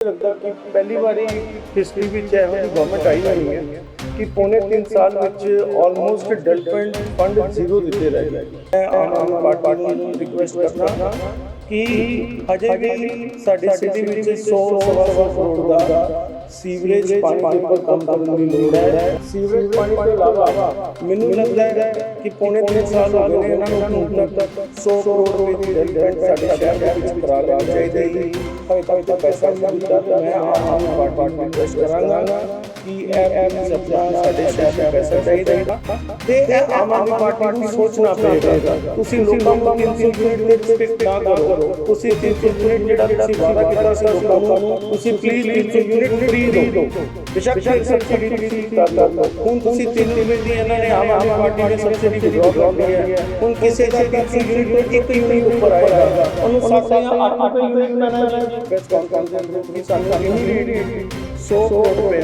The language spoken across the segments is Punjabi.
ਲੱਗਦਾ ਕਿ ਪਹਿਲੀ ਵਾਰੀ ਹਿਸਟਰੀ ਵਿੱਚ ਇਹੋ ਜਿਹੀ ਗਵਰਨਮੈਂਟ ਆਈ ਹੋਈ ਹੈ ਕਿ ਪੌਣੇ 3 ਸਾਲ ਵਿੱਚ ਆਲਮੋਸਟ ਡਿਵੈਲਪਮੈਂਟ ਫੰਡ ਜ਼ੀਰੋ ਦਿੱਤੇ ਰਹੇ ਨੇ ਮੈਂ ਆਮ ਆਦਮੀ ਪਾਰਟੀ ਨੂੰ ਰਿਕੁਐਸਟ ਕਰਦਾ ਕਿ ਅਜੇ ਵੀ ਸਾਡੇ ਸਿਟੀ ਵਿੱਚ 100 ਸਵਾ ਕਰੋੜ ਦਾ ਸੀਵਰੇਜ ਪਾਣੀ ਉੱਪਰ ਕੰਮ ਕਰਨ ਦੀ ਲੋੜ ਹੈ। ਸੀਵਰੇਜ ਪਾਣੀ ਤੋਂ ਇਲਾਵਾ ਮੈਨੂੰ ਲੱਗਦਾ ਹੈ ਕਿ ਪੌਣੇ 3 ਸਾਲ ਹੋ ਗਏ ਨੇ ਇਹਨਾਂ ਨੂੰ ਹੁਣ ਤੱਕ 100 ਕਰੋੜ ਰੁਪਏ ਦੀ ਡਿਵੈਲਪਮੈਂਟ ਸਾਡੇ ਸ਼ਹਿਰ ਦੇ ਵਿੱਚ ਕਰਾ ਲੈਣੀ ਚਾਹੀਦੀ। ਹੈ ਹਜੇ ਤੱਕ ਤਾਂ ਪੈਸਾ ਨਹੀਂ ਮਿਲਦਾ ਤੇ ਮੈਂ ਆਮ ਆਦਮੀ ਪਾਰਟੀ ਨੂੰ ਰਿਕੁਐਸਟ ਕਰਾਂਗਾ ਕਿ ਇਹ ਇਹ ਆਪਣਾ ਸਾਡੇ ਸ਼ਹਿਰ ਦਾ ਪੈਸਾ ਚਾਹੀਦਾ ਹੈ ਤੇ ਇਹ ਆਮ ਆਦਮੀ ਪਾਰਟੀ ਨੂੰ ਸੋਚਣਾ ਪਏਗਾ ਤੁਸੀਂ ਲੋਕਾਂ ਨੂੰ 300 ਯੂਨਿਟ ਦੇ ਸਟਿਕ ਨਾ ਕਰੋ ਤੁਸੀਂ 300 ਯੂਨਿਟ ਜਿਹੜਾ ਤੁਸੀਂ ਵਾਅਦਾ ਕੀਤਾ ਸੀ ਲੋਕਾਂ ਨੂੰ ਤੁਸੀਂ ਪਲੀਜ਼ 300 ਯੂਨਿਟ ਫ੍ਰੀ ਦਿਓ ਬੇਸ਼ੱਕ ਸਬਸਿਡੀ ਤੁਸੀਂ ਕਰ ਲਓ ਹੁਣ ਤੁਸੀਂ 3 ਯੂਨਿਟ ਦੀ ਇਹਨਾਂ ਨੇ ਆਮ ਆਦਮੀ ਪਾਰਟੀ ਨੇ ਸਬਸਿਡੀ ਵਿਡਰਾਅ ਕਰ ਲਈ ਹੈ ਹੁਣ ਕਿਸੇ ਦਾ 300 ਯੂਨਿਟ ਤੋਂ ਇੱਕ ਯੂਨਿਟ ਉੱਪਰ ਆਏਗਾ ਉਹਨੂੰ 7 ਜਾਂ 8 ਰੁਪਏ ਯੂਨਿਟ ਪੈਣਾ ਹੈ ਬੈਸ ਕਾਨਫਰੰਸ ਦੇ ਅੰਦਰ ਤੁਸੀਂ ਸਾਨੂੰ ਇਮੀਡੀਏਟਲੀ 100 ਕਰੋੜ ਰੁਪਏ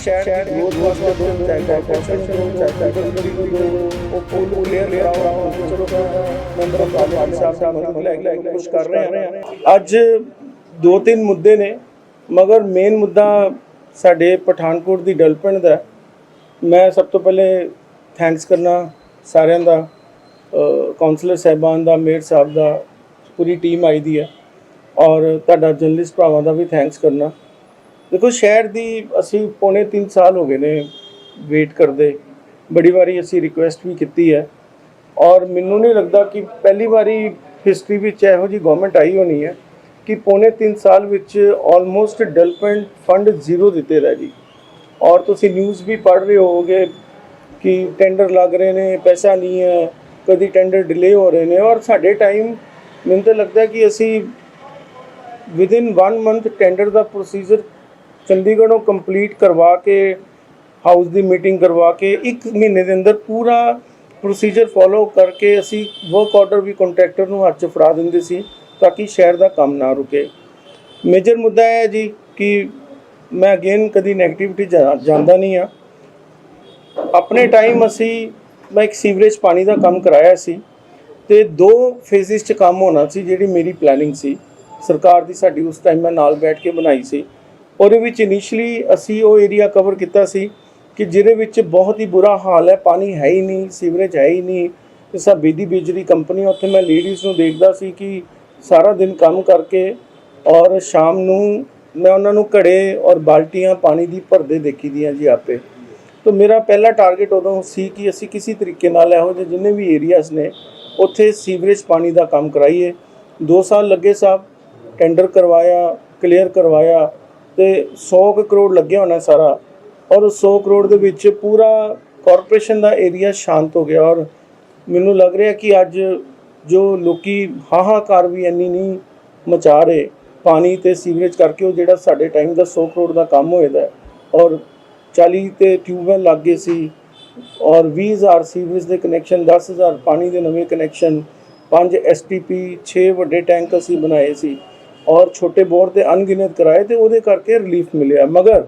ਸ਼ਹਿਰ ਦੀ ਗ੍ਰੋਥ ਵਾਸਤੇ ਦੋ ਚਾਹੇ ਕਾਰਪੋਰੇਸ਼ਨ ਦੋ ਚਾਹੇ ਫੈਕਟਰੀ ਦੋ ਉਹ ਪੁਲ ਕਲੀਅਰ ਕਰਾਓ ਚਲੋ ਮੈਂਬਰ ਆਫ ਪਾਰਲੀਮੈਂਟ ਸਾਹਿਬ ਸਾਹਿਬ ਮਦਦ ਲੈ ਕੇ ਕੁਝ ਕਰ ਰਹੇ ਹਾਂ ਸਾਡੇ ਪਠਾਨਕੋਟ ਦੀ ਡਿਵੈਲਪਮੈਂਟ ਦਾ ਮੈਂ ਸਭ ਤੋਂ ਪਹਿਲੇ ਥੈਂਕਸ ਕਰਨਾ ਸਾਰਿਆਂ ਦਾ ਕਾਉਂਸਲਰ ਸਾਹਿਬਾਨ ਦਾ, ਮੇਅਰ ਸਾਹਿਬ ਦਾ, ਪੂਰੀ ਟੀਮ ਆਈ ਦੀ ਹੈ। ਔਰ ਤੁਹਾਡਾ ਜਰਨਲਿਸਟ ਭਰਾਵਾਂ ਦਾ ਵੀ ਥੈਂਕਸ ਕਰਨਾ। ਦੇਖੋ, ਸ਼ਹਿਰ ਦੀ ਅਸੀਂ ਪੌਣੇ 3 ਸਾਲ ਹੋ ਗਏ ਨੇ ਵੇਟ ਕਰਦੇ। ਬੜੀ ਵਾਰੀ ਅਸੀਂ ਰਿਕੁਐਸਟ ਵੀ ਕੀਤੀ ਹੈ। ਔਰ ਮੈਨੂੰ ਨਹੀਂ ਲੱਗਦਾ ਕਿ ਪਹਿਲੀ ਵਾਰੀ ਹਿਸਟਰੀ ਵਿੱਚ ਇਹੋ ਜਿਹੀ ਗਵਰਨਮੈਂਟ ਆਈ ਹੋਣੀ ਹੈ। ਕਿ ਪੌਣੇ 3 ਸਾਲ ਵਿੱਚ ਆਲਮੋਸਟ ਡਿਵੈਲਪਮੈਂਟ ਫੰਡ ਜ਼ੀਰੋ ਦਿੱਤੇ ਰਹੇ ਜੀ ਔਰ ਤੁਸੀਂ ਨਿਊਜ਼ ਵੀ ਪੜ੍ਹ ਰਹੇ ਹੋਗੇ ਕਿ ਟੈਂਡਰ ਲੱਗ ਰਹੇ ਨੇ, ਪੈਸਾ ਨਹੀਂ ਹੈ, ਕਦੀ ਟੈਂਡਰ ਡਿਲੇ ਹੋ ਰਹੇ ਨੇ। ਔਰ ਸਾਡੇ ਟਾਈਮ ਮੈਨੂੰ ਤਾਂ ਲੱਗਦਾ ਕਿ ਅਸੀਂ ਵਿਦਿਨ 1 ਮੰਥ ਟੈਂਡਰ ਦਾ ਪ੍ਰੋਸੀਜਰ ਚੰਡੀਗੜ੍ਹੋਂ ਕੰਪਲੀਟ ਕਰਵਾ ਕੇ ਹਾਊਸ ਦੀ ਮੀਟਿੰਗ ਕਰਵਾ ਕੇ, ਇੱਕ ਮਹੀਨੇ ਦੇ ਅੰਦਰ ਪੂਰਾ ਪ੍ਰੋਸੀਜਰ ਫੋਲੋ ਕਰਕੇ ਅਸੀਂ ਵਰਕ ਆਰਡਰ ਵੀ ਕੰਟਰੈਕਟਰ ਨੂੰ ਹੱਥ 'ਚ ਫੜਾ ਦਿੰਦੇ ਸੀ। ਤਾਂ ਕਿ ਸ਼ਹਿਰ ਦਾ ਕੰਮ ਨਾ ਰੁਕੇ। ਮੇਜਰ ਮੁੱਦਾ ਹੈ ਜੀ ਕਿ ਮੈਂ ਅਗੇਨ ਕਦੀ ਨੈਗੇਟਿਵਿਟੀ ਜਾਂਦਾ ਨਹੀਂ ਆ ਆਪਣੇ ਟਾਈਮ ਅਸੀਂ, ਮੈਂ ਇੱਕ ਸੀਵਰੇਜ ਪਾਣੀ ਦਾ ਕੰਮ ਕਰਾਇਆ ਸੀ ਤੇ ਦੋ ਫੇਜ਼ਿਸ 'ਚ ਕੰਮ ਹੋਣਾ ਸੀ ਜਿਹੜੀ ਮੇਰੀ ਪਲੈਨਿੰਗ ਸੀ। ਸਰਕਾਰ ਦੀ ਸਾਡੀ ਉਸ ਟਾਈਮ ਮੈਂ ਨਾਲ ਬੈਠ ਕੇ ਬਣਾਈ ਸੀ। ਉਹਦੇ ਵਿੱਚ ਇਨੀਸ਼ੀਅਲੀ ਅਸੀਂ ਉਹ ਏਰੀਆ ਕਵਰ ਕੀਤਾ ਸੀ ਕਿ ਜਿਹਦੇ ਵਿੱਚ ਬਹੁਤ ਹੀ ਬੁਰਾ ਹਾਲ ਹੈ, ਪਾਣੀ ਹੈ ਹੀ ਨਹੀਂ ਸੀਵਰੇਜ ਹੈ ਹੀ ਨਹੀਂ। ਤੇ ਸਭ ਬੀਦੀ ਬਿਜਲੀ ਕੰਪਨੀ ਉੱਥੇ ਮੈਂ ਲੇਡੀਜ਼ ਨੂੰ ਦੇਖਦਾ ਸੀ ਕਿ ਸਾਰਾ ਦਿਨ ਕੰਮ ਕਰਕੇ ਔਰ ਸ਼ਾਮ ਨੂੰ ਮੈਂ ਉਹਨਾਂ ਨੂੰ ਘੜੇ ਔਰ ਬਾਲਟੀਆਂ ਪਾਣੀ ਦੀ ਭਰਦੇ ਦੇਖੀ ਦੀਆਂ ਜੀ ਆਪੇ। ਤਾਂ ਮੇਰਾ ਪਹਿਲਾ ਟਾਰਗੇਟ ਉਦੋਂ ਸੀ ਕਿ ਅਸੀਂ ਕਿਸੇ ਤਰੀਕੇ ਨਾਲ ਇਹੋ ਜਿਹੇ ਜਿੰਨੇ ਵੀ ਏਰੀਆਜ਼ ਨੇ, ਉੱਥੇ ਸੀਵਰੇਜ ਪਾਣੀ ਦਾ ਕੰਮ ਕਰਾਈਏ। 2 ਸਾਲ ਲੱਗੇ ਸਾਹਿਬ ਟੈਂਡਰ ਕਰਵਾਇਆ ਕਲੀਅਰ ਕਰਵਾਇਆ ਤੇ 100 ਕੁ ਕਰੋੜ ਲੱਗਿਆ ਹੋਣਾ ਸਾਰਾ। ਔਰ 100 ਕਰੋੜ ਦੇ ਵਿੱਚ ਪੂਰਾ ਕਾਰਪੋਰੇਸ਼ਨ ਦਾ ਏਰੀਆ ਸ਼ਾਂਤ ਹੋ ਗਿਆ ਔਰ ਮੈਨੂੰ ਲੱਗ ਰਿਹਾ ਕਿ ਅੱਜ ਜੋ ਲੋਕੀ ਹਾਹਾਕਾਰ ਵੀ ਇੰਨੀ ਨਹੀਂ ਮਚਾ ਰਹੇ, ਪਾਣੀ ਤੇ ਸੀਵਰੇਜ ਕਰਕੇ ਉਹ ਜਿਹੜਾ ਸਾਡੇ ਟਾਈਮ ਦਾ 100 ਕਰੋੜ ਦਾ ਕੰਮ ਹੋਏਦਾ ਹੈ ਔਰ 40 ਤੇ ਟਿਊਬਵੈਲ ਲੱਗ ਗਏ ਸੀ ਔਰ 20000 ਸੀਵਰੇਜ ਦੇ ਕਨੈਕਸ਼ਨ 10000 ਪਾਣੀ ਦੇ ਨਵੇਂ ਕਨੈਕਸ਼ਨ 5 ਐਸਟੀਪੀ 6 ਵੱਡੇ ਟੈਂਕ ਅਸੀਂ ਬਣਾਏ ਸੀ ਔਰ ਛੋਟੇ ਬੋਰ ਤੇ ਅਣਗਿਣਤ ਕਰਾਏ ਤੇ ਉਹਦੇ ਕਰਕੇ ਰਿਲੀਫ ਮਿਲਿਆ। ਮਗਰ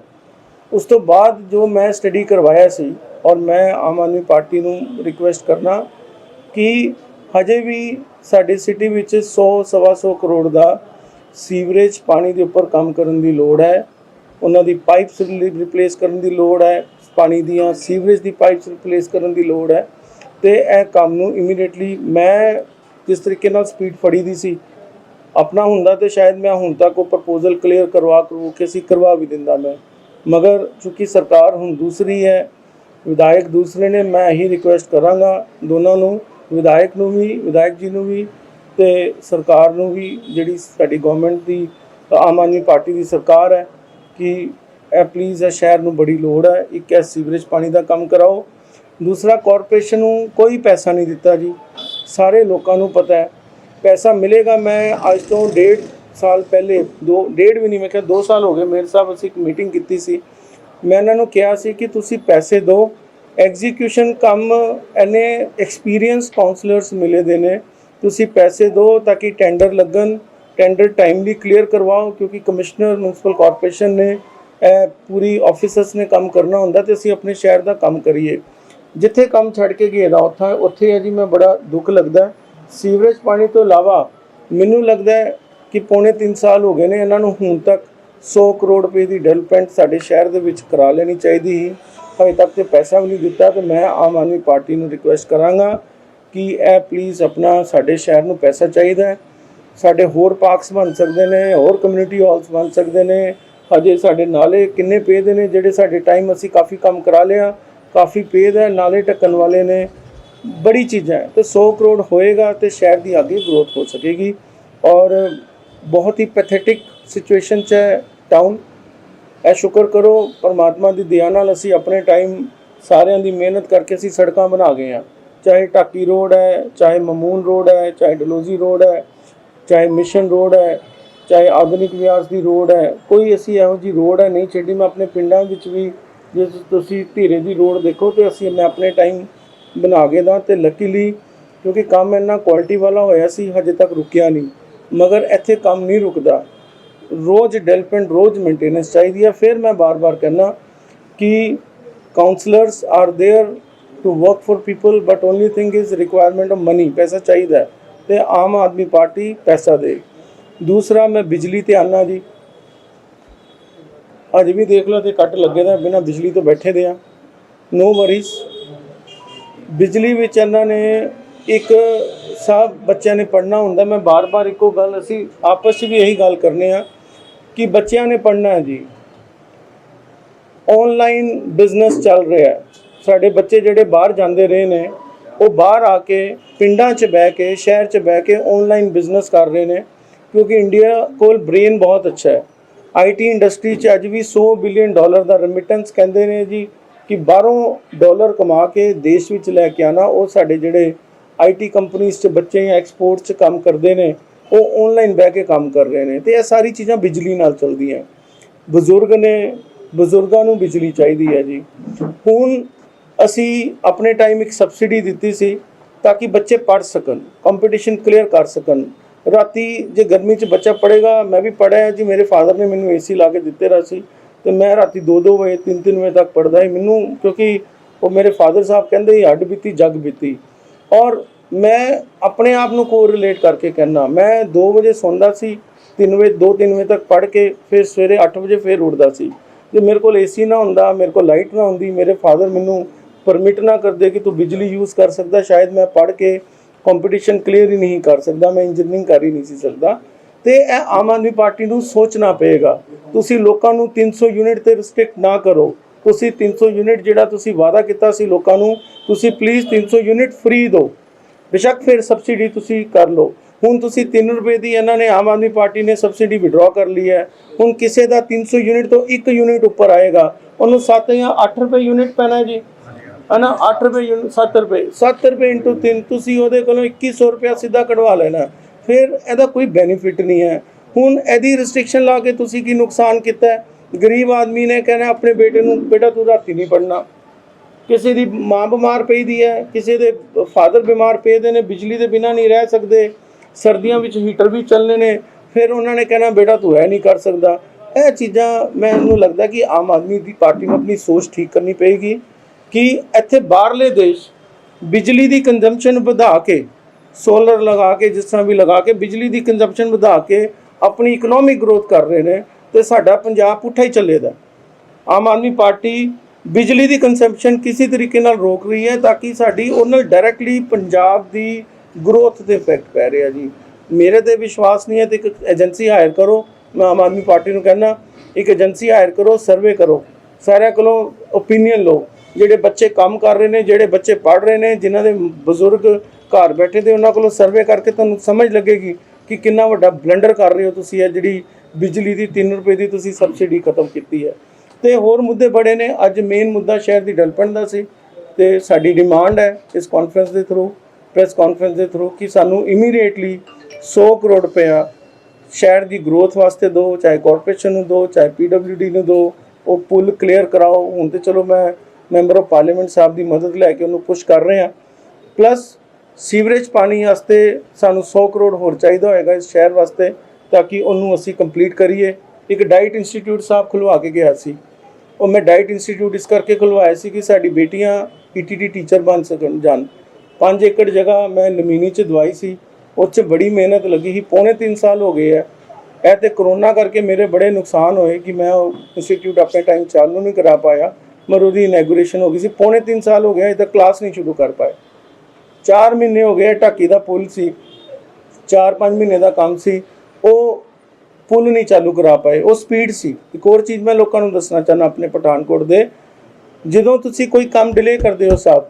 ਉਸ ਤੋਂ ਬਾਅਦ ਜੋ ਮੈਂ ਸਟੱਡੀ ਕਰਵਾਇਆ ਸੀ ਔਰ ਮੈਂ ਆਮ ਆਦਮੀ ਪਾਰਟੀ ਨੂੰ ਰਿਕੁਐਸਟ ਕਰਨਾ ਕਿ ਹਜੇ ਵੀ ਸਾਡੇ ਸਿਟੀ ਵਿੱਚ 100 ਸਵਾ ਸੌ ਕਰੋੜ ਦਾ ਸੀਵਰੇਜ ਪਾਣੀ ਦੇ ਉੱਪਰ ਕੰਮ ਕਰਨ ਦੀ ਲੋੜ ਹੈ। ਉਹਨਾਂ ਦੀ ਪਾਈਪਸ ਰਿਪਲੇਸ ਕਰਨ ਦੀ ਲੋੜ ਹੈ। ਪਾਣੀ ਦੀਆਂ ਸੀਵਰੇਜ ਦੀ ਪਾਈਪਸ ਰਿਪਲੇਸ ਕਰਨ ਦੀ ਲੋੜ ਹੈ। ਤੇ ਇਹ ਕੰਮ ਨੂੰ ਇਮੀਡੀਏਟਲੀ ਮੈਂ ਜਿਸ ਤਰੀਕੇ ਨਾਲ ਸਪੀਡ ਫੜੀ ਦੀ ਸੀ, ਆਪਣਾ ਹੁੰਦਾ ਤੇ ਸ਼ਾਇਦ ਮੈਂ ਹੁਣ ਤੱਕ ਉਹ ਪ੍ਰਪੋਜ਼ਲ ਕਲੀਅਰ ਕਰਵਾ ਕਰਵਾ ਕੇ ਸੀ ਕਰਵਾ ਵੀ ਦਿੰਦਾ ਮੈਂ। ਮਗਰ ਚੂੰਕਿ ਸਰਕਾਰ ਹੁਣ ਦੂਸਰੀ ਹੈ, ਵਿਧਾਇਕ ਦੂਸਰੇ ਨੇ, ਮੈਂ ਇਹੀ ਰਿਕੁਐਸਟ ਕਰਾਂਗਾ ਦੋਨਾਂ ਨੂੰ ਵਿਧਾਇਕ ਨੂੰ ਵੀ, ਵਿਧਾਇਕ ਜੀ ਨੂੰ ਵੀ ਤੇ ਸਰਕਾਰ ਨੂੰ ਵੀ ਜਿਹੜੀ ਸਾਡੀ ਗਵਰਨਮੈਂਟ ਦੀ, ਆਮ ਆਦਮੀ ਪਾਰਟੀ ਦੀ ਸਰਕਾਰ ਹੈ ਕਿ ਇਹ ਪਲੀਜ਼ ਇਹ ਸ਼ਹਿਰ ਨੂੰ ਬੜੀ ਲੋੜ ਹੈ, ਇੱਕ ਇਹ ਸੀਵਰੇਜ ਪਾਣੀ ਦਾ ਕੰਮ ਕਰਾਓ। ਦੂਸਰਾ ਕਾਰਪੋਰੇਸ਼ਨ ਨੂੰ ਕੋਈ ਪੈਸਾ ਨਹੀਂ ਦਿੱਤਾ ਜੀ। ਸਾਰੇ ਲੋਕਾਂ ਨੂੰ ਪਤਾ ਹੈ, ਪੈਸਾ ਮਿਲੇਗਾ, ਮੈਂ ਅੱਜ ਤੋਂ ਡੇਢ ਸਾਲ ਪਹਿਲੇ, ਦੋ, ਡੇਢ ਵੀ ਨਹੀਂ, ਮੈਂ ਕਿਹਾ 2 ਸਾਲ ਹੋ ਗਏ ਮੇਰੇ ਸਾਹਿਬ ਅਸੀਂ ਇੱਕ ਮੀਟਿੰਗ ਕੀਤੀ ਸੀ। ਮੈਂ ਇਹਨਾਂ ਨੂੰ ਕਿਹਾ ਸੀ ਕਿ ਤੁਸੀਂ ਪੈਸੇ ਦਿਓ ਐਗਜ਼ੀਕਿਊਸ਼ਨ ਕੰਮ ਐਨੇ ਐਕਸਪੀਰੀਅੰਸ ਕਾਉਂਸਲਰਸ ਮਿਲੇ ਦੇ ਨੇ। ਤੁਸੀਂ ਪੈਸੇ ਦਿਓ ਤਾਂ ਕਿ ਟੈਂਡਰ ਲੱਗਣ ਟੈਂਡਰ ਟਾਈਮਲੀ ਕਲੀਅਰ ਕਰਵਾਓ, ਕਿਉਂਕਿ ਕਮਿਸ਼ਨਰ ਮਿਊਨਿਸਪਲ ਕਾਰਪੋਰੇਸ਼ਨ ਨੇ, ਇਹ ਪੂਰੀ ਆਫਿਸਰਸ ਨੇ ਕੰਮ ਕਰਨਾ ਹੁੰਦਾ ਤੇ ਅਸੀਂ ਆਪਣੇ ਸ਼ਹਿਰ ਦਾ ਕੰਮ ਕਰੀਏ। ਜਿੱਥੇ ਕੰਮ ਛੱਡ ਕੇ ਗਏ ਦਾ ਉੱਥੇ ਉੱਥੇ ਹੈ ਜੀ ਮੈਂ ਬੜਾ ਦੁੱਖ ਲੱਗਦਾ। ਸੀਵਰੇਜ ਪਾਣੀ ਤੋਂ ਇਲਾਵਾ ਮੈਨੂੰ ਲੱਗਦਾ ਹੈ ਕਿ ਪੌਣੇ 3 ਸਾਲ ਹੋ ਗਏ ਨੇ, ਇਹਨਾਂ ਨੂੰ ਹੁਣ ਤੱਕ 100 ਕਰੋੜ ਰੁਪਏ ਦੀ ਡਿਵੈਲਪਮੈਂਟ ਸਾਡੇ ਸ਼ਹਿਰ ਦੇ ਵਿੱਚ ਕਰਾ ਲੈਣੀ ਚਾਹੀਦੀ ਸੀ। ਹਜੇ ਤੱਕ ਤੇ ਪੈਸਾ ਵੀ ਨਹੀਂ ਦਿੱਤਾ ਤੇ ਮੈਂ ਆਮ ਆਦਮੀ ਪਾਰਟੀ ਨੂੰ ਰਿਕੁਐਸਟ ਕਰਾਂਗਾ ਕਿ ਇਹ ਪਲੀਜ਼ ਆਪਣਾ ਸਾਡੇ ਸ਼ਹਿਰ ਨੂੰ ਪੈਸਾ ਚਾਹੀਦਾ ਹੈ। ਸਾਡੇ ਹੋਰ ਪਾਰਕਸ ਬਣ ਸਕਦੇ ਨੇ, ਹੋਰ ਕਮਿਊਨਿਟੀ ਹਾਲਸ ਬਣ ਸਕਦੇ ਨੇ। ਹਜੇ ਸਾਡੇ ਨਾਲੇ ਕਿੰਨੇ ਪੇਦ ਨੇ ਜਿਹੜੇ ਸਾਡੇ ਟਾਈਮ ਅਸੀਂ ਕਾਫੀ ਕੰਮ ਕਰਾ ਲਿਆ, ਕਾਫੀ ਪੇਦ ਹੈ, ਨਾਲੇ ਢੱਕਣ ਵਾਲੇ ਨੇ। ਬੜੀ ਚੀਜ਼ਾਂ ਹੈ, ਤੇ 100 ਕਰੋੜ ਹੋਏਗਾ ਤੇ ਸ਼ਹਿਰ ਦੀ ਅੱਗੇ ਗਰੋਥ ਹੋ ਸਕੇਗੀ। ਔਰ ਬਹੁਤ ਹੀ ਪੈਥੈਟਿਕ ਸਿਚੁਏਸ਼ਨ 'ਚ ਹੈ ਟਾਊਨ ਇਹ ਸ਼ੁਕਰ ਕਰੋ, ਪਰਮਾਤਮਾ ਦੀ ਦਇਆ ਨਾਲ ਅਸੀਂ ਆਪਣੇ ਟਾਈਮ ਸਾਰਿਆਂ ਦੀ ਮਿਹਨਤ ਕਰਕੇ ਅਸੀਂ ਸੜਕਾਂ ਬਣਾ ਗਏ ਆ ਚਾਹੇ ਟਾਕੀ ਰੋਡ ਹੈ, ਚਾਹੇ ਮਮੂਨ ਰੋਡ ਹੈ, ਚਾਹੇ ਡਲੋਜ਼ੀ ਰੋਡ ਹੈ, ਚਾਹੇ ਮਿਸ਼ਨ ਰੋਡ ਹੈ, ਚਾਹੇ ਆਧੁਨਿਕ ਵਿਆਸ ਦੀ ਰੋਡ ਹੈ, ਕੋਈ ਅਸੀਂ ਇਹੋ ਜੀ ਰੋਡ ਹੈ ਨਹੀਂ ਛੱਡੀ। ਮੈਂ ਆਪਣੇ ਪਿੰਡਾਂ ਵਿੱਚ ਵੀ ਜੇ ਤੁਸੀਂ ਧੀਰੇ ਦੀ ਰੋਡ ਦੇਖੋ ਤੇ ਅਸੀਂ ਮੈਂ ਆਪਣੇ ਟਾਈਮ ਬਣਾ ਕੇ ਦਾ ਤੇ ਲੱਕੀਲੀ ਕਿਉਂਕਿ ਕੰਮ ਇੰਨਾ ਕੁਆਲਿਟੀ ਵਾਲਾ ਹੋਇਆ ਸੀ, ਹਜੇ ਤੱਕ ਰੁਕਿਆ ਨਹੀਂ। ਮਗਰ ਇੱਥੇ ਕੰਮ ਨਹੀਂ ਰੁਕਦਾ। ਰੋਜ਼ ਡਿਵੈਲਪਮੈਂਟ ਰੋਜ਼ ਮੇਨਟੇਨੈਂਸ ਚਾਹੀਦੀ ਹੈ। ਫਿਰ ਮੈਂ ਬਾਰ-ਬਾਰ ਕਹਿਣਾ ਕਿ councillors are there to work for people but only thing is requirement of money ਪੈਸਾ ਚਾਹੀਦਾ ਤੇ ਆਮ ਆਦਮੀ ਪਾਰਟੀ ਪੈਸਾ ਦੇ। ਦੂਸਰਾ, ਮੈਂ ਬਿਜਲੀ ਤੇ ਆਨਾ ਜੀ। ਅੱਜ ਵੀ ਦੇਖ ਲਓ, ਤੇ ਕੱਟ ਲੱਗੇ ਦਾ ਬਿਨਾ ਬਿਜਲੀ ਤੋਂ ਬੈਠੇ ਦੇ ਆ। ਨੋ ਵਰੀਜ਼ ਬਿਜਲੀ ਵਿੱਚ ਇਹਨਾਂ ਨੇ ਇੱਕ ਸਭ ਬੱਚਿਆਂ ਨੇ ਪੜਨਾ ਹੁੰਦਾ। ਮੈਂ ਬਾਰ-ਬਾਰ ਇੱਕੋ ਗੱਲ, ਅਸੀਂ ਆਪਸ ਵਿੱਚ ਵੀ ਇਹੀ ਗੱਲ ਕਰਨੇ ਆ ਕਿ ਬੱਚਿਆਂ ਨੇ ਪੜ੍ਹਨਾ ਹੈ ਜੀ। ਆਨਲਾਈਨ ਬਿਜ਼ਨਸ ਚੱਲ ਰਿਹਾ ਹੈ। ਸਾਡੇ ਬੱਚੇ ਜਿਹੜੇ ਬਾਹਰ ਜਾਂਦੇ ਰਹੇ ਨੇ, ਉਹ ਬਾਹਰ ਆ ਕੇ ਪਿੰਡਾਂ 'ਚ ਬਹਿ ਕੇ, ਸ਼ਹਿਰ 'ਚ ਬਹਿ ਕੇ ਆਨਲਾਈਨ ਬਿਜ਼ਨਸ ਕਰ ਰਹੇ ਨੇ, ਕਿਉਂਕਿ ਇੰਡੀਆ ਕੋਲ ਬ੍ਰੇਨ ਬਹੁਤ ਅੱਛਾ ਹੈ। ਆਈਟੀ ਇੰਡਸਟਰੀ 'ਚ ਅੱਜ ਵੀ 100 ਬਿਲੀਅਨ ਡਾਲਰ ਦਾ ਰੈਮਿਟੈਂਸ ਕਹਿੰਦੇ ਨੇ ਜੀ ਕਿ ਬਾਹਰੋਂ ਡਾਲਰ ਕਮਾ ਕੇ ਦੇਸ਼ ਵਿੱਚ ਲੈ ਕੇ ਆਣਾ ਉਹ ਸਾਡੇ ਜਿਹੜੇ ਆਈਟੀ ਕੰਪਨੀਆਂ 'ਚ ਬੱਚੇ ਜਾਂ ਐਕਸਪੋਰਟ 'ਚ ਕੰਮ ਕਰਦੇ ਨੇ ਉਹ ਆਨਲਾਈਨ ਬਹਿ ਕੇ ਕੰਮ ਕਰ ਰਹੇ ਨੇ ਤੇ ਇਹ ਸਾਰੀ ਚੀਜ਼ਾਂ ਬਿਜਲੀ ਨਾਲ ਚੱਲਦੀਆਂ। ਬਜ਼ੁਰਗ ਨੇ, ਬਜ਼ੁਰਗਾਂ ਨੂੰ ਬਿਜਲੀ ਚਾਹੀਦੀ ਹੈ ਜੀ। ਹੁਣ ਅਸੀਂ ਆਪਣੇ ਟਾਈਮ ਇੱਕ ਸਬਸਿਡੀ ਦਿੱਤੀ ਸੀ ਤਾਂ ਕਿ ਬੱਚੇ ਪੜ੍ਹ ਸਕਣ ਕੰਪੀਟੀਸ਼ਨ ਕਲੀਅਰ ਕਰ ਸਕਣ। ਰਾਤੀ ਜੇ ਗਰਮੀ 'ਚ ਬੱਚਾ ਪੜ੍ਹੇਗਾ, ਮੈਂ ਵੀ ਪੜ੍ਹਿਆ ਜੀ, ਮੇਰੇ ਫਾਦਰ ਨੇ ਮੈਨੂੰ ਏਸੀ ਲਾ ਕੇ ਦਿੱਤੇ ਰਾ ਸੀ ਤੇ ਮੈਂ ਰਾਤੀ 2-2 ਵਜੇ 3-3 ਵਜੇ ਤੱਕ ਪੜ੍ਹਦਾ ਸੀ। ਮੈਨੂੰ ਕਿਉਂਕਿ ਉਹ ਮੇਰੇ ਫਾਦਰ ਸਾਹਿਬ ਕਹਿੰਦੇ ਸੀ, ਹੱਡ ਬੀਤੀ, ਜੱਗ ਬੀਤੀ। ਔਰ ਮੈਂ ਆਪਣੇ ਆਪ ਨੂੰ ਕੋ ਰਿਲੇਟ ਕਰਕੇ ਕਹਿੰਦਾ, ਮੈਂ 2 ਵਜੇ ਸੌਂਦਾ ਸੀ 3 ਵਜੇ 2-3 ਵਜੇ ਤੱਕ ਪੜ੍ਹ ਕੇ ਫਿਰ ਸਵੇਰੇ 8 ਵਜੇ ਫਿਰ ਉੱਠਦਾ ਸੀ। ਜੇ ਮੇਰੇ ਕੋਲ ਏਸੀ ਨਾ ਹੁੰਦਾ, ਮੇਰੇ ਕੋਲ ਲਾਈਟ ਨਾ ਹੁੰਦੀ, ਮੇਰੇ ਫਾਦਰ ਮੈਨੂੰ ਪਰਮਿਟ ਨਾ ਕਰਦੇ ਕਿ ਤੂੰ ਬਿਜਲੀ ਯੂਜ਼ ਕਰ ਸਕਦਾ, ਸ਼ਾਇਦ ਮੈਂ ਪੜ੍ਹ ਕੇ ਕੰਪੀਟੀਸ਼ਨ ਕਲੀਅਰ ਹੀ ਨਹੀਂ ਕਰ ਸਕਦਾ, ਮੈਂ ਇੰਜੀਨੀਅਰਿੰਗ ਕਰ ਹੀ ਨਹੀਂ ਸੀ ਸਕਦਾ। ਤੇ ਇਹ ਆਮ ਆਦਮੀ ਪਾਰਟੀ ਨੂੰ ਸੋਚਣਾ ਪਏਗਾ, ਤੁਸੀਂ ਲੋਕਾਂ ਨੂੰ 300 ਯੂਨਿਟ ਤੇ ਰਿਸਟ੍ਰਿਕਟ ਨਾ ਕਰੋ। ਤੁਸੀਂ 300 ਯੂਨਿਟ ਜਿਹੜਾ ਤੁਸੀਂ ਵਾਅਦਾ ਕੀਤਾ ਸੀ ਲੋਕਾਂ ਨੂੰ, ਤੁਸੀਂ ਪਲੀਜ਼ 300 ਯੂਨਿਟ ਫ੍ਰੀ ਦਿਓ। ਬੇਸ਼ੱਕ ਫਿਰ ਸਬਸਿਡੀ ਤੁਸੀਂ ਕਰ ਲਓ। ਹੁਣ ਤੁਸੀਂ 3 ਰੁਪਏ ਦੀ ਇਹਨਾਂ ਨੇ ਆਮ ਆਦਮੀ ਪਾਰਟੀ ਨੇ ਸਬਸਿਡੀ ਵਿਡਰਾ ਕਰ ਲਈ ਹੈ। ਹੁਣ ਕਿਸੇ ਦਾ 300 ਯੂਨਿਟ ਤੋਂ 1 ਯੂਨਿਟ ਉੱਪਰ ਆਏਗਾ, ਉਹਨੂੰ 7 ਜਾਂ 8 ਰੁਪਏ ਯੂਨਿਟ ਪੈਣਾ ਹੈ ਜੀ। ਹਨਾ 8 ਰੁਪਏ ਯੂਨਿਟ 7 ਰੁਪਏ 7 ਰੁਪਏ ਇੰਟੂ 3 ਤੁਸੀਂ ਉਹਦੇ ਕੋਲੋਂ 2100 ਰੁਪਏ ਸਿੱਧਾ ਕਢਵਾ ਲੈਣਾ। ਫਿਰ ਇਹਦਾ ਕੋਈ ਬੈਨੀਫਿਟ ਨਹੀਂ ਹੈ। ਹੁਣ ਇਹਦੀ ਰੈਸਟ੍ਰਿਕਸ਼ਨ ਲਾ ਕੇ ਤੁਸੀਂ ਕੀ ਨੁਕਸਾਨ ਕੀਤਾ ਗਰੀਬ ਆਦਮੀ ਨੇ ਕਹਿਣਾ, ਆਪਣੇ ਬੇਟੇ ਨੂੰ, ਬੇਟਾ ਤੂੰ ਰਾਤੀ ਨਹੀਂ ਪੜਨਾ ਕਿਸੇ ਦੀ ਮਾਂ ਬਿਮਾਰ ਪਈ ਦੀ ਹੈ, ਕਿਸੇ ਦੇ ਫਾਦਰ ਬਿਮਾਰ ਪਏ ਦੇ ਨੇ, ਬਿਜਲੀ ਦੇ ਬਿਨਾ ਨਹੀਂ ਰਹਿ ਸਕਦੇ, ਸਰਦੀਆਂ ਵਿੱਚ ਹੀਟਰ ਵੀ ਚੱਲਣੇ ਨੇ, ਫਿਰ ਉਹਨਾਂ ਨੇ ਕਹਿਣਾ, ਬੇਟਾ ਤੂੰ ਇਹ ਨਹੀਂ ਕਰ ਸਕਦਾ। ਇਹ ਚੀਜ਼ਾਂ ਮੈਨੂੰ ਲੱਗਦਾ ਕਿ ਆਮ ਆਦਮੀ ਦੀ ਪਾਰਟੀ ਨੂੰ ਆਪਣੀ ਸੋਚ ਠੀਕ ਕਰਨੀ ਪਏਗੀ ਕਿ ਇੱਥੇ ਬਾਹਰਲੇ ਦੇਸ਼ ਬਿਜਲੀ ਦੀ ਕੰਜ਼ੰਪਸ਼ਨ ਵਧਾ ਕੇ ਸੋਲਰ ਲਗਾ ਕੇ, ਜਿਸ ਤਰ੍ਹਾਂ ਵੀ ਲਗਾ ਕੇ ਬਿਜਲੀ ਦੀ ਕੰਜ਼ੰਪਸ਼ਨ ਵਧਾ ਕੇ ਆਪਣੀ ਇਕਨੋਮਿਕ ਗਰੋਥ ਕਰ ਰਹੇ ਨੇ, ਤੇ ਸਾਡਾ ਪੰਜਾਬ ਪੁੱਠਾ ਹੀ ਚੱਲੇਦਾ। ਆਮ ਆਦਮੀ ਪਾਰਟੀ ਬਿਜਲੀ ਦੀ ਕੰਸੈਂਪਸ਼ਨ ਕਿਸੇ ਤਰੀਕੇ ਨਾਲ ਰੋਕ ਰਹੀ ਹੈ ਤਾਂ ਕਿ ਸਾਡੀ ਉਹਨਾਂ ਡਾਇਰੈਕਟਲੀ ਪੰਜਾਬ ਦੀ ਗਰੋਥ ਤੇ ਇਫੈਕਟ ਪੈ ਰਿਹਾ ਜੀ। ਮੇਰੇ ਤੇ ਵਿਸ਼ਵਾਸ ਨਹੀਂ ਹੈ ਤੇ ਇੱਕ ਏਜੰਸੀ ਹਾਇਰ ਕਰੋ, ਮੈਂ ਆਮ ਆਦਮੀ ਪਾਰਟੀ ਨੂੰ ਕਹਿੰਦਾ, ਇੱਕ ਏਜੰਸੀ ਹਾਇਰ ਕਰੋ ਸਰਵੇ ਕਰੋ। ਸਾਰਿਆਂ ਕੋਲੋਂ ਓਪੀਨੀਅਨ ਲਓ। ਜਿਹੜੇ ਬੱਚੇ ਕੰਮ ਕਰ ਰਹੇ ਨੇ, ਜਿਹੜੇ ਬੱਚੇ ਪੜ੍ਹ ਰਹੇ ਨੇ, ਜਿਨ੍ਹਾਂ ਦੇ ਬਜ਼ੁਰਗ ਘਰ ਬੈਠੇ ਤੇ ਉਹਨਾਂ ਕੋਲੋਂ ਸਰਵੇ ਕਰਕੇ ਤੁਹਾਨੂੰ ਸਮਝ ਲੱਗੇਗੀ ਕਿ ਕਿੰਨਾ ਵੱਡਾ ਬਲੰਡਰ ਕਰ ਰਹੇ ਹੋ ਤੁਸੀਂ ਇਹ ਜਿਹੜੀ ਬਿਜਲੀ ਦੀ 3 ਰੁਪਏ ਦੀ ਤੁਸੀਂ ਸਬਸਿਡੀ ਖਤਮ ਕੀਤੀ ਹੈ। ਤੇ ਹੋਰ ਮੁੱਦੇ ਬੜੇ ਨੇ। ਅੱਜ ਮੇਨ ਮੁੱਦਾ ਸ਼ਹਿਰ ਦੀ ਡਿਵੈਲਪਮੈਂਟ ਦਾ ਸੀ ਤੇ ਸਾਡੀ ਡਿਮਾਂਡ ਹੈ ਇਸ ਕਾਨਫਰੰਸ ਦੇ ਥਰੂ ਪ੍ਰੈਸ ਕਾਨਫਰੰਸ ਦੇ ਥਰੂ ਕਿ ਸਾਨੂੰ ਇਮੀਡੀਏਟਲੀ 100 ਕਰੋੜ ਰੁਪਇਆ ਸ਼ਹਿਰ ਦੀ ਗਰੋਥ ਵਾਸਤੇ ਦਿਓ ਚਾਹੇ ਕਾਰਪੋਰੇਸ਼ਨ ਨੂੰ ਦਿਓ ਚਾਹੇ ਪੀਡਬਲਯੂਡੀ ਨੂੰ ਦਿਓ ਉਹ ਪੁਲ ਕਲੀਅਰ ਕਰਾਓ। ਹੁਣ ਤੇ ਚਲੋ ਮੈਂ ਮੈਂਬਰ ਆਫ ਪਾਰਲੀਮੈਂਟ ਸਾਹਿਬ ਦੀ ਮਦਦ ਲੈ ਕੇ ਉਹਨੂੰ ਪੁਸ਼ ਕਰ ਰਹੇ। ਹਾਂ ਪਲੱਸ ਸੀਵਰੇਜ ਪਾਣੀ ਵਾਸਤੇ ਸਾਨੂੰ 100 ਕਰੋੜ ਹੋਰ ਚਾਹੀਦਾ ਹੋਏਗਾ ਇਸ ਸ਼ਹਿਰ ਵਾਸਤੇ ਤਾਂ ਕਿ ਉਹਨੂੰ ਅਸੀਂ ਕੰਪਲੀਟ ਕਰੀਏ। ਇੱਕ ਡਾਈਟ ਇੰਸਟੀਚਿਊਟ ਸਾਹਿਬ ਖੁਲਵਾ ਕੇ ਗਿਆ ਸੀ। ਉਹ ਮੈਂ ਡਾਈਟ ਇੰਸਟੀਚਿਊਟ ਇਸ ਕਰਕੇ ਖੁਲਵਾਇਆ ਸੀ ਕਿ ਸਾਡੀ ਬੇਟੀਆਂ ਈਟੀਟੀ ਟੀਚਰ ਬਣ ਸਕਣ, ਜਾਣ। 5 ਏਕੜ ਜਗ੍ਹਾ ਮੈਂ ਨਮੀਨੀ ਚ ਦਵਾਈ ਸੀ, ਉਹ 'ਚ ਬੜੀ ਮਿਹਨਤ ਲੱਗੀ ਸੀ, ਪੌਣੇ 3 ਸਾਲ ਹੋ ਗਏ ਆ। ਇਹ ਤੇ ਕਰੋਨਾ ਕਰਕੇ ਮੇਰੇ ਬੜੇ ਨੁਕਸਾਨ ਹੋਏ ਕਿ ਮੈਂ ਉਹ ਇੰਸਟੀਚਿਊਟ ਆਪਣੇ ਟਾਈਮ ਚਾਲੂ ਨਹੀਂ ਕਰਾ ਪਾਇਆ। ਮਰ ਉਹਦੀ ਇਨੈਗੂਰੇਸ਼ਨ ਹੋ ਗਈ ਸੀ, ਪੌਣੇ 3 ਸਾਲ ਹੋ ਗਏ ਅਜੇ ਤੱਕ ਕਲਾਸ ਨਹੀਂ ਸ਼ੁਰੂ ਕਰ ਪਾਏ। 4 ਮਹੀਨੇ ਹੋ ਗਏ ਢਾਕੀ ਦਾ ਪੁਲ ਸੀ। 4-5 ਮਹੀਨੇ ਦਾ ਕੰਮ ਸੀ। ਉਹ ਪੁਲ ਨਹੀਂ ਚਾਲੂ ਕਰਾ ਪਾਏ। ਉਹ ਸਪੀਡ ਸੀ। ਇੱਕ ਹੋਰ ਚੀਜ਼ ਮੈਂ ਲੋਕਾਂ ਨੂੰ ਦੱਸਣਾ ਚਾਹਨਾ ਆਪਣੇ ਪਠਾਨਕੋਟ ਦੇ। ਜਦੋਂ ਤੁਸੀਂ ਕੋਈ ਕੰਮ ਡਿਲੇ ਕਰਦੇ ਹੋ ਸਾਹਿਬ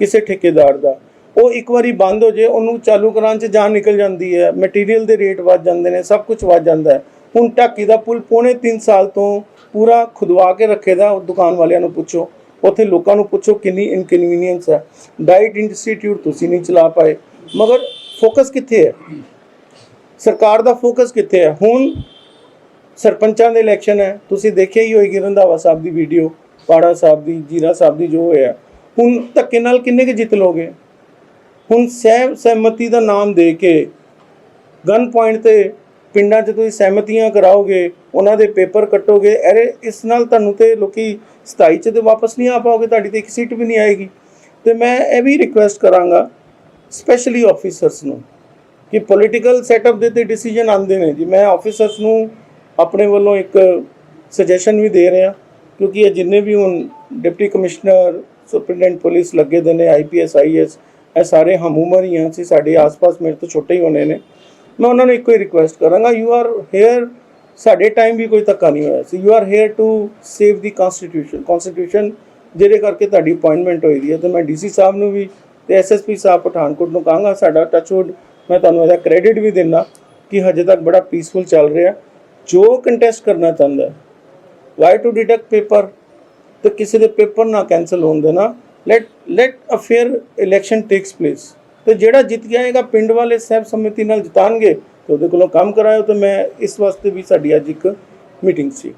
ਕਿਸੇ ਠੇਕੇਦਾਰ ਦਾ, ਉਹ ਇੱਕ ਵਾਰੀ ਬੰਦ ਹੋ ਜੇ, ਉਹਨੂੰ ਚਾਲੂ ਕਰਾਉਣ 'ਚ ਜਾਨ ਨਿਕਲ ਜਾਂਦੀ ਹੈ। ਮਟੀਰੀਅਲ ਦੇ ਰੇਟ ਵੱਧ ਜਾਂਦੇ ਨੇ, ਸਭ ਕੁਝ ਵੱਧ ਜਾਂਦਾ ਹੈ। ਹੁਣ ਢਾਕੀ ਦਾ ਪੁਲ ਪੌਣੇ 3 ਸਾਲ ਤੋਂ ਪੂਰਾ ਖੁਦਵਾ ਕੇ ਰੱਖੇਦਾ, ਉਹ ਦੁਕਾਨ ਵਾਲਿਆਂ ਨੂੰ ਪੁੱਛੋ। ਉੱਥੇ ਲੋਕਾਂ ਨੂੰ ਪੁੱਛੋ ਕਿੰਨੀ ਇਨਕਨਵੀਨੀਅੰਸ ਹੈ। ਡਾਈਟ ਇੰਸਟੀਚਿਊਟ ਤੁਸੀਂ ਨਹੀਂ ਚਲਾ ਪਾਏ। ਮਗਰ ਫੋਕਸ ਕਿੱਥੇ ਹੈ? ਸਰਕਾਰ ਦਾ ਫੋਕਸ ਕਿੱਥੇ ਹੈ? ਹੁਣ ਸਰਪੰਚਾਂ ਦੇ ਇਲੈਕਸ਼ਨ ਹੈ। ਤੁਸੀਂ ਦੇਖਿਆ ਹੀ ਹੋਏਗੀ ਰੰਧਾਵਾ ਸਾਹਿਬ ਦੀ ਵੀਡੀਓ, ਪਾੜਾ ਸਾਹਿਬ ਦੀ, ਜੀਰਾ ਸਾਹਿਬ ਦੀ ਜੋ ਹੋਇਆ। ਹੁਣ ਧੱਕੇ ਨਾਲ ਕਿੰਨੇ ਕੁ ਜਿੱਤ ਲੋਗੇ ਹੁਣ ਸਹਿ, ਸਹਿਮਤੀ ਦਾ ਨਾਮ ਦੇ ਕੇ ਗਨ ਪੁਆਇੰਟ ਤੇ ਪਿੰਡਾਂ 'ਚ ਤੁਸੀਂ ਸਹਿਮਤੀਆਂ ਕਰਾਓਗੇ, ਉਹਨਾਂ ਦੇ ਪੇਪਰ ਕੱਟੋਗੇ, ਅਰੇ ਇਸ ਨਾਲ ਤੁਹਾਨੂੰ ਤੇ ਲੋਕੀ 27 'ਚ ਤੇ ਵਾਪਸ ਨਹੀਂ ਆ ਪਾਓਗੇ, ਤੁਹਾਡੀ ਤੇ ਇੱਕ ਸੀਟ ਵੀ ਨਹੀਂ ਆਏਗੀ। ਤੇ ਮੈਂ ਇਹ ਵੀ ਰਿਕੁਐਸਟ ਕਰਾਂਗਾ ਸਪੈਸ਼ਲੀ ਆਫੀਸਰਸ ਨੂੰ ਕਿ ਪੋਲੀਟੀਕਲ ਸੈਟਅਪ ਦੇ ਤੇ ਡਿਸੀਜਨ ਆਉਂਦੇ ਨੇ। ਜੀ, ਮੈਂ ਆਫੀਸਰਸ ਨੂੰ ਆਪਣੇ ਵੱਲੋਂ ਇੱਕ ਸੁਜੈਸ਼ਨ ਵੀ ਦੇ ਰਿਹਾ, ਕਿਉਂਕਿ ਇਹ ਜਿੰਨੇ ਵੀ ਹੁਣ ਡਿਪਟੀ ਕਮਿਸ਼ਨਰ ਸੁਪਰਡੈਂਟ ਪੁਲਿਸ ਲੱਗੇ ਦੇ ਨੇ ਆਈਪੀਐਸ ਆਈਐਸ ਇਹ ਸਾਰੇ ਹਮੂਮਰ ਹੀ ਹਾਂ ਸੀ ਸਾਡੇ ਆਸ-ਪਾਸ ਮੇਰੇ ਤੋਂ ਛੋਟੇ ਹੀ ਹੋਣੇ ਨੇ। ਮੈਂ ਉਹਨਾਂ ਨੂੰ ਇੱਕੋ ਹੀ ਰਿਕੁਐਸਟ ਕਰਾਂਗਾ ਯੂ ਆਰ ਹੇਅਰ ਸਾਡੇ ਟਾਈਮ ਵੀ ਕੋਈ ਧੱਕਾ ਨਹੀਂ ਹੋਇਆ ਸੀ। You are here to save the constitution constitution ਜਿਹਦੇ ਕਰਕੇ ਤੁਹਾਡੀ ਅਪਾਇੰਟਮੈਂਟ ਹੋਈ ਦੀ ਹੈ। ਤੇ ਮੈਂ ਡੀਸੀ ਸਾਹਿਬ ਨੂੰ ਵੀ ਤੇ ਐਸਐਸਪੀ ਸਾਹਿਬ ਪਠਾਨਕੋਟ ਨੂੰ ਕਹਾਂਗਾ, ਸਾਡਾ ਟੱਚਵੁੱਡ ਮੈਂ ਤੁਹਾਨੂੰ ਇਹਦਾ ਕ੍ਰੈਡਿਟ ਵੀ ਦਿੰਦਾ ਕਿ ਹਜੇ ਤੱਕ ਬੜਾ ਪੀਸਫੁਲ ਚੱਲ ਰਿਹਾ। ਜੋ ਕੰਟੈਸਟ ਕਰਨਾ ਚਾਹੁੰਦਾ ਹੈ ਵਾਈ ਟੂ ਡਿਡਕਟ ਪੇਪਰ ਤੇ ਕਿਸੇ ਦੇ ਪੇਪਰ ਨਾ ਕੈਨਸਲ ਹੋਣ ਦੇਣਾ। Let let a fair election takes place ਤੇ ਜਿਹੜਾ ਜਿੱਤ ਜਾਏਗਾ ਪਿੰਡ ਵਾਲੇ ਸਹਿਬ ਸਮਿਤੀ ਨਾਲ ਜਿਤਾਣਗੇ, ਤੇ ਉਹਦੇ ਕੋਲੋਂ ਕੰਮ ਕਰਾਇਓ ਤੇ ਮੈਂ ਇਸ ਵਾਸਤੇ ਵੀ ਸਾਡੀ ਅੱਜ ਇੱਕ ਮੀਟਿੰਗ ਸੀ।